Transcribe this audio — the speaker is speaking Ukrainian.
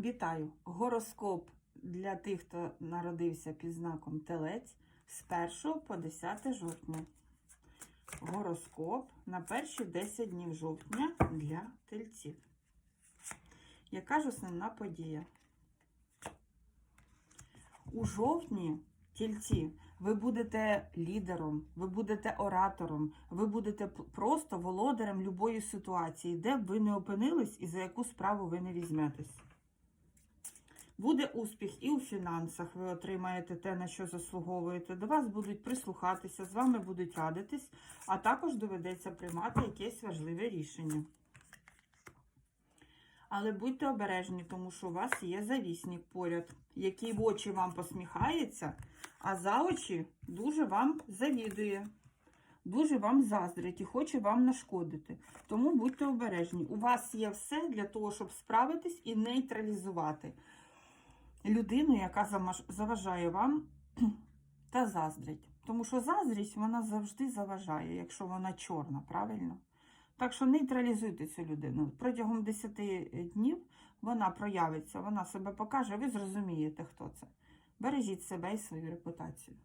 Вітаю! Гороскоп для тих, хто народився під знаком Телець з 1 по 10 жовтня. Гороскоп на перші 10 днів жовтня для тельців. Яка ж основна подія? У жовтні тільці ви будете лідером, ви будете оратором, ви будете просто володарем любої ситуації, де б ви не опинились і за яку справу ви не візьметесь. Буде успіх і у фінансах, ви отримаєте те, на що заслуговуєте. До вас будуть прислухатися, з вами будуть радитись, а також доведеться приймати якесь важливе рішення. Але будьте обережні, тому що у вас є завісник поряд, який в очі вам посміхається, а за очі дуже вам завідує, дуже вам заздрить і хоче вам нашкодити. Тому будьте обережні. У вас є все для того, щоб справитись і нейтралізувати людину, яка заважає вам та заздрить. Тому що заздрість вона завжди заважає, якщо вона чорна, правильно? Так що нейтралізуйте цю людину. Протягом 10 днів вона проявиться, вона себе покаже, ви зрозумієте, хто це. Бережіть себе і свою репутацію.